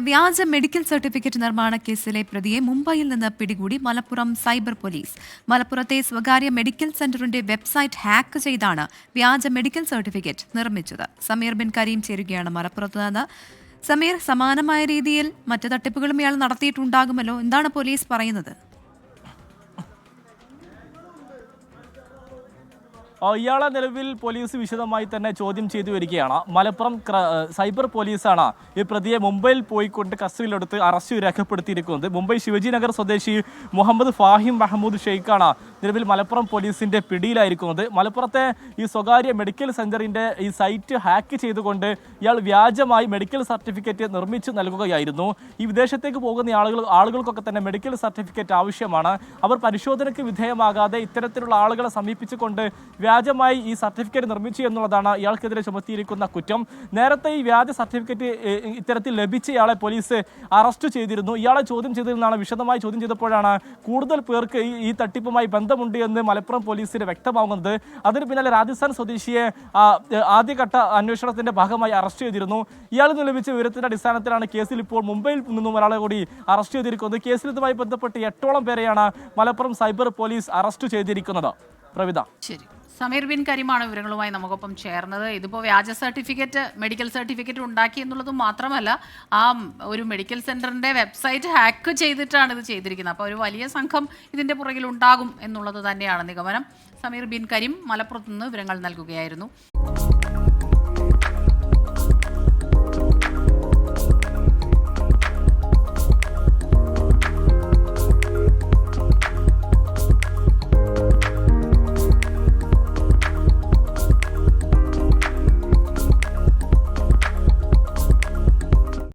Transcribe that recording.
വ്യാജ medical certificate നിർമ്മാണ കേസിലെ പ്രതിയെ മുംബൈയിൽ നിന്ന് പിടികൂടി മലപ്പുറം സൈബർ പോലീസ്. മലപ്പുറത്തെ സ്വകാര്യ മെഡിക്കൽ സെന്ററിന്റെ വെബ്സൈറ്റ് ഹാക്ക് ചെയ്താണ് വ്യാജ മെഡിക്കൽ സർട്ടിഫിക്കറ്റ് നിർമ്മിച്ചത്. സമീർ ബിൻ കരീം ചേരുകയാണ് മലപ്പുറത്ത് നിന്ന്. സമീർ സമാനമായ രീതിയിൽ മറ്റ് തട്ടിപ്പുകളും ഇയാൾ നടത്തിയിട്ടുണ്ടാകുമല്ലോ. എന്താണ് പോലീസ് പറയുന്നത്? ഇയാളെ നിലവിൽ പോലീസ് വിശദമായി തന്നെ ചോദ്യം ചെയ്തു വരികയാണ്. മലപ്പുറം സൈബർ പോലീസാണ് ഈ പ്രതിയെ മുംബൈയിൽ പോയിക്കൊണ്ട് കസ്റ്റഡിയിലെടുത്ത് അറസ്റ്റ് രേഖപ്പെടുത്തിയിരിക്കുന്നത്. മുംബൈ ശിവജി നഗർ സ്വദേശി മുഹമ്മദ് ഫാഹിം മഹമ്മൂദ് ഷെയ്ഖാണ് നിലവിൽ മലപ്പുറം പോലീസിന്റെ പിടിയിലായിരിക്കുന്നത്. മലപ്പുറത്തെ ഈ സ്വകാര്യ മെഡിക്കൽ സെന്ററിന്റെ ഈ സൈറ്റ് ഹാക്ക് ചെയ്തുകൊണ്ട് ഇയാൾ വ്യാജമായി മെഡിക്കൽ സർട്ടിഫിക്കറ്റ് നിർമ്മിച്ചു നൽകുകയായിരുന്നു. ഈ വിദേശത്തേക്ക് പോകുന്ന ആളുകൾ ആളുകൾക്കൊക്കെ തന്നെ മെഡിക്കൽ സർട്ടിഫിക്കറ്റ് ആവശ്യമാണ്. അവർ പരിശോധനയ്ക്ക് വിധേയമാകാതെ ഇത്തരത്തിലുള്ള ആളുകളെ സമീപിച്ചുകൊണ്ട് വ്യാജമായി ഈ സർട്ടിഫിക്കറ്റ് നിർമ്മിച്ചു എന്നുള്ളതാണ് ഇയാൾക്കെതിരെ ചുമത്തിയിരിക്കുന്ന കുറ്റം. നേരത്തെ ഈ വ്യാജ സർട്ടിഫിക്കറ്റ് ഇത്തരത്തിൽ ലഭിച്ച ഇയാളെ പോലീസ് അറസ്റ്റ് ചെയ്തിരുന്നു. ഇയാളെ ചോദ്യം ചെയ്തിരുന്നാണ് വിശദമായി ചോദ്യം ചെയ്തപ്പോഴാണ് കൂടുതൽ പേർക്ക് ഈ തട്ടിപ്പുമായി ബന്ധമുണ്ട് എന്ന് മലപ്പുറം പോലീസിന് വ്യക്തമാകുന്നത് അതിന് പിന്നാലെ രാജസ്ഥാൻ സ്വദേശിയെ ആദ്യഘട്ട അന്വേഷണത്തിന്റെ ഭാഗമായി അറസ്റ്റ് ചെയ്തിരുന്നു. ഇയാൾ നിന്ന് ലഭിച്ച വിവരത്തിന്റെ അടിസ്ഥാനത്തിലാണ് കേസിൽ ഇപ്പോൾ മുംബൈയിൽ നിന്നും ഒരാളെ കൂടി അറസ്റ്റ് ചെയ്തിരിക്കുന്നത്. കേസിൽ ഇതുമായി ബന്ധപ്പെട്ട് എട്ടോളം പേരെയാണ് മലപ്പുറം സൈബർ പോലീസ് അറസ്റ്റ് ചെയ്തിരിക്കുന്നത്. പ്രവിത. ശരി. സമീർ ബിൻ കരീമാണ് വിവരങ്ങളുമായി നമുക്കൊപ്പം ചേർന്നത്. ഇതിപ്പോൾ വ്യാജ സർട്ടിഫിക്കറ്റ് മെഡിക്കൽ സർട്ടിഫിക്കറ്റ് ഉണ്ടാക്കി എന്നുള്ളത് മാത്രമല്ല ആ ഒരു മെഡിക്കൽ സെന്ററിന്റെ വെബ്സൈറ്റ് ഹാക്ക് ചെയ്തിട്ടാണ് ഇത് ചെയ്തിരിക്കുന്നത്. അപ്പോൾ ഒരു വലിയ സംഘം ഇതിന്റെ പുറകിൽ ഉണ്ടാകും എന്നുള്ളത് തന്നെയാണ് നിഗമനം. സമീർ ബിൻ കരീം മലപ്പുറത്ത് നിന്ന് വിവരങ്ങൾ നൽകുകയായിരുന്നു.